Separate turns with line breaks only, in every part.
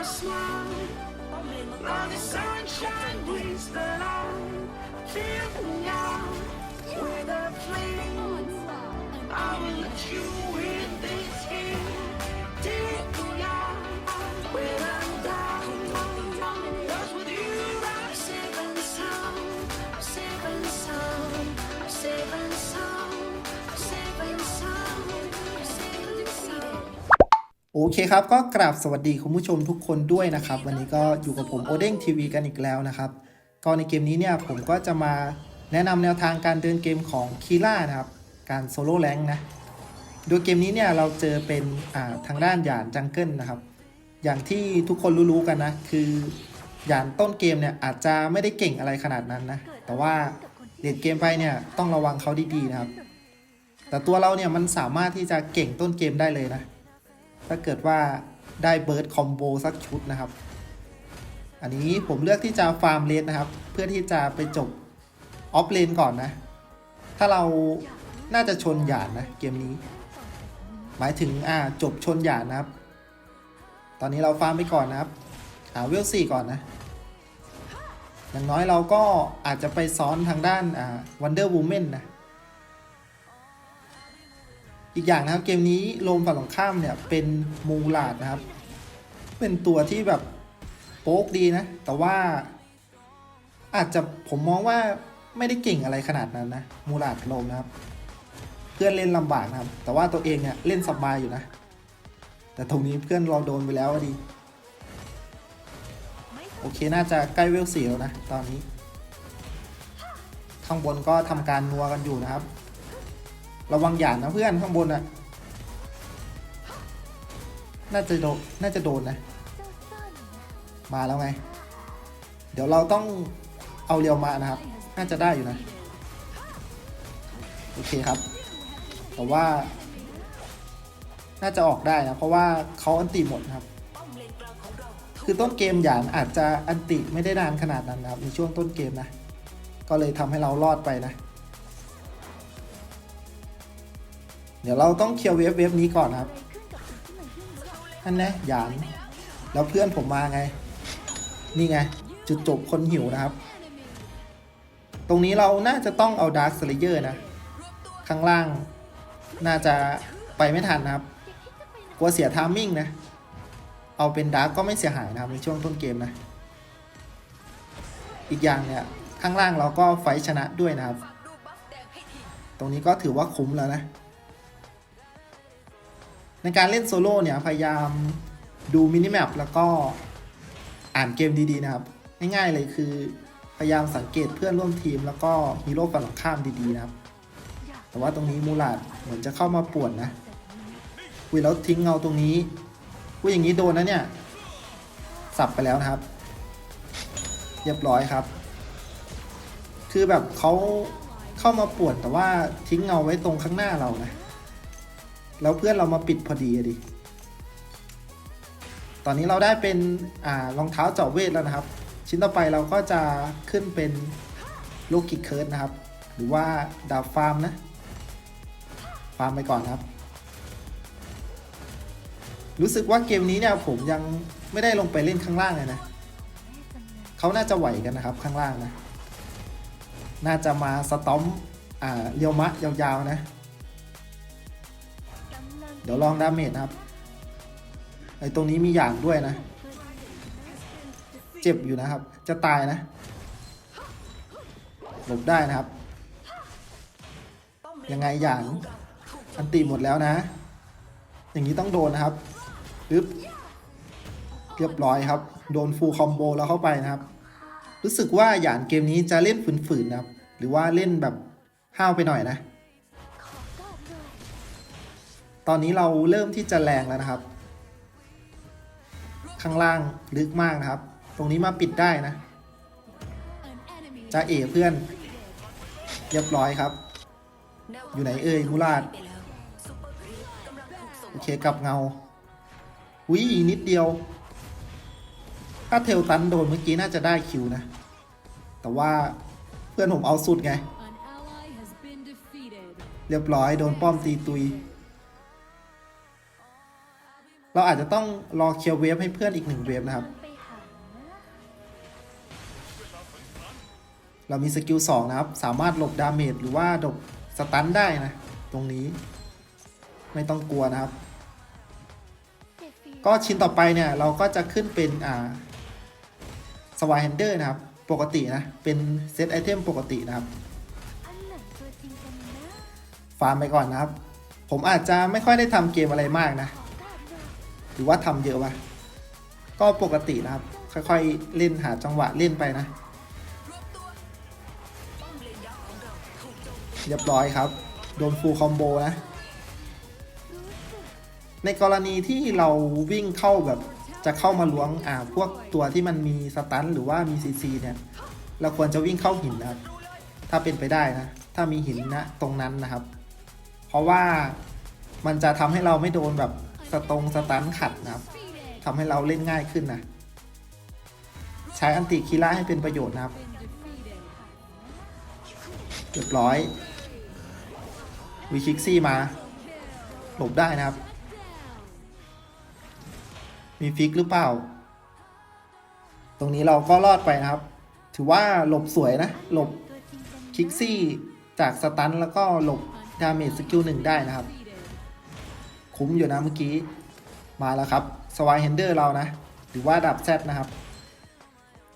a smile. Love the sunshine brings the light. Fill me out with a flame. I will let you in
โอเคครับก็กราบสวัสดีคุณผู้ชมทุกคนด้วยนะครับ วันนี้ก็อยู่กับผมโอเด้งทีวีกันอีกแล้วนะครับก็ในเกมนี้เนี่ยผมก็จะมาแนะนำแนวทางการเดินเกมของคีล่านะครับการโซโล่แรงนะโดยเกมนี้เนี่ยเราเจอเป็นอ่าทางด้านหยานจังเกิลนะครับ อย่างที่ทุกคนรู้ๆกันนะคือหยานต้นเกมเนี่ยอาจจะไม่ได้เก่งอะไรขนาดนั้นนะแต่ว่าเด็ดเกมไปเนี่ยต้องระวังเขาดีๆนะครับ แต่ตัวเราเนี่ยมันสามารถที่จะเก่งต้นเกมได้เลยนะ ถ้าเกิดว่าได้เบิร์ดคอมโบสักชุดนะครับ อันนี้ผมเลือกที่จะฟาร์มเลนนะครับ เพื่อที่จะไปจบออฟเลนก่อนนะ ถ้าเราน่าจะชนหยาดนะเกมนี้ หมายถึงอ่าจบชนหยาดนะครับ ตอนนี้เราฟาร์มไปก่อนนะครับ หาเวลสี่ก่อนนะอย่างน้อยเราก็อาจจะไปซ้อนทางด้านอ่าวันเดอร์วูแมนนะ อีกอย่างนะครับเกมนี้ลมฝั่งตรงข้ามเนี่ยเป็นมูลาดนะครับ เป็นตัวที่แบบโป๊กดีนะ แต่ว่าอาจจะผมมองว่าไม่ได้เก่งอะไรขนาดนั้นนะ มูลาดลมนะครับ เพื่อนเล่นลำบากนะครับ แต่ว่าตัวเองเนี่ยเล่นสบายอยู่นะ แต่ตรงนี้เพื่อนเราโดนไปแล้วอะดี โอเคน่าจะใกล้เวลสี่แล้วนะ ตอนนี้ ข้างบนก็ทำการนัวกันอยู่นะครับ ระวังหยาดนะเพื่อนข้างบนอะน่าจะโดน น่าจะโดนนะ มาแล้วไง เดี๋ยวเราต้องเอาเรียวมานะครับ น่าจะได้อยู่นะ โอเคครับ แต่ว่า น่าจะออกได้นะ เพราะว่าเขาอันติหมดครับ คือต้นเกมหยานอาจจะอันติไม่ได้นานขนาดนั้นนะครับ ในช่วงต้นเกมนะ ก็เลยทำให้เรารอดไปนะ ดี๋ยวเราต้องเคลียร์เวฟเวฟนี้ก่อนครับนั่นนะหยานแล้วเพื่อนผมมาไง นี่ไง จุดจบคนหิวนะครับ ตรงนี้เราน่าจะต้องเอาดาร์คสเลเยอร์นะ ข้างล่าง น่าจะไปไม่ทันนะครับ กลัวเสียทามมิ่งนะ เอาเป็นดาร์กก็ไม่เสียหายนะครับในช่วงต้นเกมนะ อีกอย่างเนี่ย ข้างล่างเราก็ไฟชนะด้วยนะครับ ตรงนี้ก็ถือว่าคุ้มแล้วนะ ในการเล่นโซโล่เนี่ยพยายามดูมินิแมปแล้วก็อ่านเกมดีๆนะครับ ง่ายๆเลยคือพยายามสังเกตเพื่อนร่วมทีมแล้วก็ฮีโร่ฝั่งข้ามดีๆนะครับ แต่ว่าตรงนี้มูลาดเหมือนจะเข้ามาป่วนนะคุยแล้วทิ้งเงาตรงนี้คุยอย่างนี้โดนนะเนี่ย สับไปแล้วนะครับ เรียบร้อยครับ คือแบบเขาเข้ามาป่วนแต่ว่าทิ้งเงาไว้ตรงข้างหน้าเรานะ แล้วเพื่อนเรามาปิดพอดีอะดิ ตอนนี้เราได้เป็นอ่ารองเท้าเจาะเวทแล้วนะครับ ชิ้นต่อไปเราก็จะขึ้นเป็นลูกกิกเคิร์ดนะครับ หรือว่าดาบฟาร์มนะ ฟาร์มไปก่อนครับ รู้สึกว่าเกมนี้เนี่ยผมยังไม่ได้ลงไปเล่นข้างล่างเลยนะ เขาน่าจะไหวกันนะครับข้างล่างนะ น่าจะมาสตอมอ่าเรียวมะยาวๆนะ ดี๋ยวลองดาเมจนะครับ ไอตรงนี้มีอย่างด้วยนะ เจ็บอยู่นะครับ จะตายนะ หลบได้นะครับ ยังไงอย่างอันตีหมดแล้วนะ อย่างนี้ต้องโดนนะครับปึ๊บเรียบร้อยครับ โดนฟูลคอมโบแล้วเข้าไปนะครับ รู้สึกว่าหยานเกมนี้จะเล่นฝืนๆนะครับ หรือว่าเล่นแบบห้าวไปหน่อยนะ ตอนนี้เราเริ่มที่จะแรงแล้วนะครับ ข้างล่างลึกมากนะครับ ตรงนี้มาปิดได้นะจะเอเพื่อน เรียบร้อยครับ อยู่ไหนเอ่ยมูลาดโอเคกับเงาวินิดเดียว ถ้าเทลตันโดนเมื่อกี้น่าจะได้คิวนะ แต่ว่าเพื่อนผมเอาสุดไง เรียบร้อยโดนป้อมตีตุย เราอาจจะต้องรอเคลียร์เวฟให้เพื่อนอีกหนึ่งเวฟนะครับ
ไปหา
เรามีสกิลสองนะครับ สามารถหลบดาเมจหรือว่าหลบสตันได้นะ ตรงนี้ ไม่ต้องกลัวนะครับ
เจ็บฟรี
ก็ชิ้นต่อไปเนี่ย เราก็จะขึ้นเป็นอ่าสวายแฮนเดอร์นะครับ ปกตินะ เป็นเซตไอเทมปกตินะครับ
อันไหนตัวจริงกันนะ
ฟาร์มไปก่อนนะครับ ผมอาจจะไม่ค่อยได้ทำเกมอะไรมากนะ
ห
รือว่าทำเยอะวะก็ปกตินะครับ ค่อยๆเล่นหาจังหวะเล่นไปนะเรียบร้อยครับ โดนฟูลคอมโบนะ ในกรณีที่เราวิ่งเข้าแบบจะเข้ามาล้วงอ่าพวกตัวที่มันมีสตันหรือว่ามีซีซีเนี่ย เราควรจะวิ่งเข้าหินนะครับ ถ้าเป็นไปได้นะ ถ้ามีหินนะตรงนั้นนะครับ เพราะว่ามันจะทำให้เราไม่โดนแบบ สตรงสตันขัดนะครับทำให้เราเล่นง่ายขึ้นนะ ใช้อันติคีล่าให้เป็นประโยชน์นะครับเรียบร้อยวีคิกซี่มา หลบได้นะครับ มีฟิกหรือเปล่า ตรงนี้เราก็รอดไปนะครับ ถือว่าหลบสวยนะ หลบคิกซี่จากสตันแล้วก็หลบดาเมจสกิลหนึ่งได้นะครับ คุ้มอยู่นะเมื่อกี้ มาแล้วครับสวายเฮนเดอร์เรานะ หรือว่าดับแซดนะครับ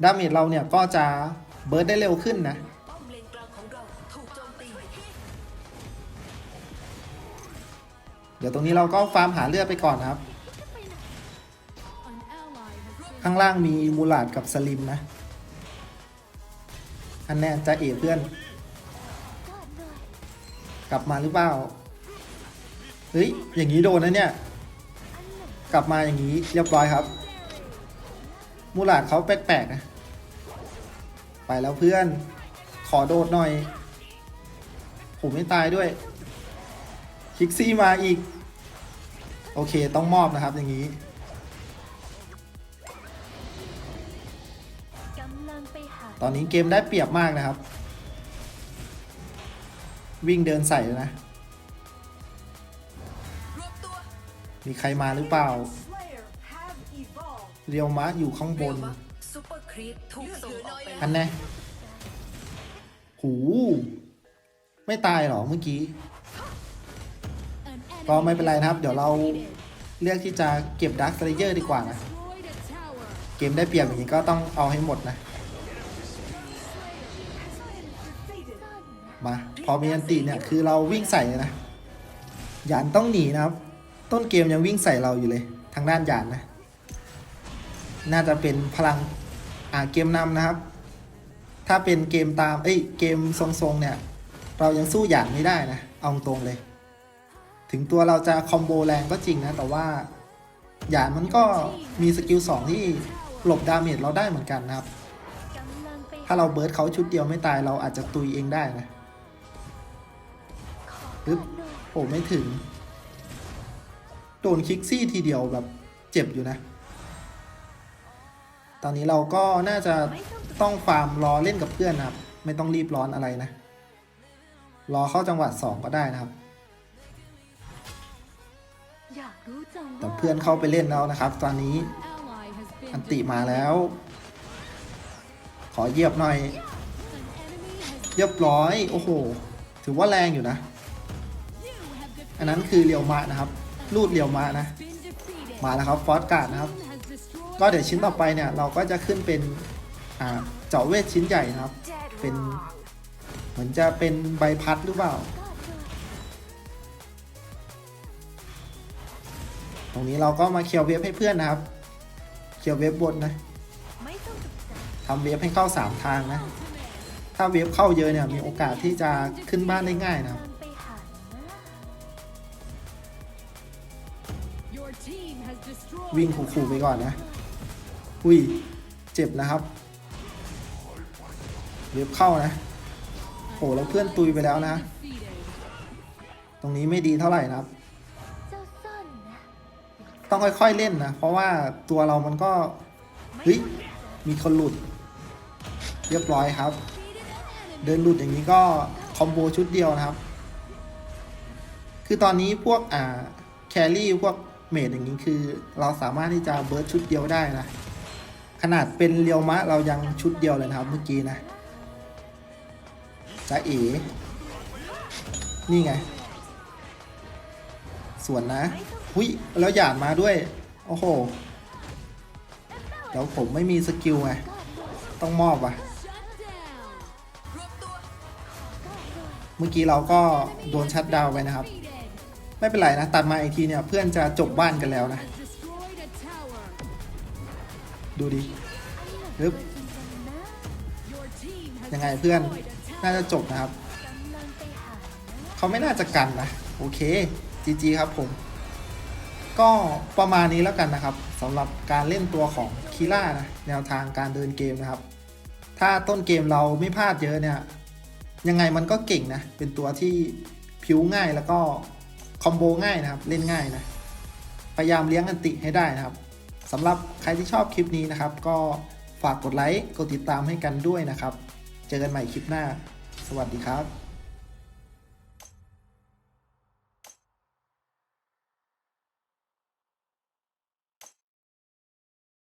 ดาเมจเราเนี่ยก็จะเบิร์ดได้เร็วขึ้นนะ
เดี๋
ยวตรงนี้เราก็ฟาร์มหาเลือดไปก่อนนะครับ ข้างล่างมีมูลาดกับสลิมนะ อันแน่จะเอเพื่อน
ก
ลับมาหรือเปล่า เฮ้ย อย่างนี้โดนนะเนี่ย กลับมาอย่างนี้เรียบร้อยครับ มูลาดเขาแปลกๆนะ ไปแล้วเพื่อน ขอโดดหน่อย ผมไม่ตายด้วย คิกซี่มาอีก โอเคต้องมอบนะครับอย่างนี้ตอนนี้เกมได้เปรียบมากนะครับ วิ่งเดินใส่เลยนะ มีใครมาหรือเปล่า เรียวมะอยู่ข้างบน
ซูเปอร์ครีปถูกส่งออกไป
อันแน่หู ไม่ตายเหรอเมื่อกี้ ก็ไม่เป็นไรนะครับ เดี๋ยวเราเลือกที่จะเก็บดักสเลเยอร์ดีกว่านะ เกมได้เปรียบอย่างนี้ก็ต้องเอาให้หมดนะ มา พอมีอันติเนี่ย คือเราวิ่งใส่เลยนะ หยานต้องหนีนะครับ ต้นเกมยังวิ่งใส่เราอยู่เลยทางด้านหยานนะ น่าจะเป็นพลังอ่าเกมนำนะครับ ถ้าเป็นเกมตามเอ้ยเกมทรงๆเนี่ย เรายังสู้หยานไม่ได้นะ เอาตรงเลย ถึงตัวเราจะคอมโบแรงก็จริงนะ แต่ว่าหยานมันก็มีสกิลสองที่หลบดาเมจเราได้เหมือนกันนะครับ ถ้าเราเบิร์ดเขาชุดเดียวไม่ตายเราอาจจะตุยเองได้นะปึ๊บโอ้ไม่ถึง โดนคิกซี่ทีเดียวแบบเจ็บอยู่นะ ตอนนี้เราก็น่าจะต้องฟาร์มรอเล่นกับเพื่อนนะครับ ไม่ต้องรีบร้อนอะไรนะ รอเข้าจังหวะสองก็ได้นะครับ แต่เพื่อนเข้าไปเล่นแล้วนะครับ ตอนนี้อันติมาแล้ว ขอเยียบหน่อย เรียบร้อย โอ้โห ถือว่าแรงอยู่นะ อันนั้นคือเรียวมะนะครับ รูดเรียวมะนะ มาแล้วครับฟอสการ์ดนะครับ ก็เดี๋ยวชิ้นต่อไปเนี่ยเราก็จะขึ้นเป็นเจาะเวทชิ้นใหญ่นะครับ เป็นเหมือนจะเป็นใบพัดหรือเปล่า ตรงนี้เราก็มาเคลียร์เวฟให้เพื่อนนะครับ เคลียร์เวฟบนนะทำเวฟให้เข้าสามทางนะ ถ้าเวฟเข้าเยอะเนี่ยมีโอกาสที่จะขึ้นบ้านได้ง่ายนะครับ วิ่งขู่ๆไปก่อนนะ อุ้ย เจ็บนะครับเวฟเข้านะโอ้แล้วเพื่อนตุยไปแล้วนะ ตรงนี้ไม่ดีเท่าไหร่นะครับ ต้องค่อยๆเล่นนะ เพราะว่าตัวเรามันก็เฮ้ยมีคนหลุด เรียบร้อยครับ เดินหลุดอย่างนี้ก็คอมโบชุดเดียวนะครับ คือตอนนี้พวกอ่าแครี่พวก เมดอย่างนี้คือ เราสามารถที่จะเบิร์ดชุดเดียวได้นะ ขนาดเป็นเรียวมะเรายังชุดเดียวเลยนะครับเมื่อกี้นะจ้าเอ๋นี่ไง ส่วนนะหุยแล้วหยาดมาด้วย โอ้โหแล้วผมไม่มีสกิลไง ต้องมอบว่ะ เมื่อกี้เราก็โดนชัดดาวไปนะครับ ไม่เป็นไรนะ ตัดมาอีกทีเนี่ย เพื่อนจะจบบ้านกันแล้วนะ ดูดิฮึบยังไงเพื่อนน่าจะจบนะครับ เขาไม่น่าจะกันนะ โอเคจีจีครับผม ก็ประมาณนี้แล้วกันนะครับสำหรับการเล่นตัวของคีล่านะ แนวทางการเดินเกมนะครับ ถ้าต้นเกมเราไม่พลาดเยอะเนี่ย ยังไงมันก็เก่งนะ เป็นตัวที่ผิวง่ายแล้วก็ คอมโบง่ายนะครับ เล่นง่ายนะ พยายามเลี้ยงอันติให้ได้นะครับสำหรับใครที่ชอบคลิปนี้นะครับ ก็ฝากกดไลค์ กดติดตามให้กันด้วยนะครับ เจอกันใหม่คลิปหน้า สวัสดีครับ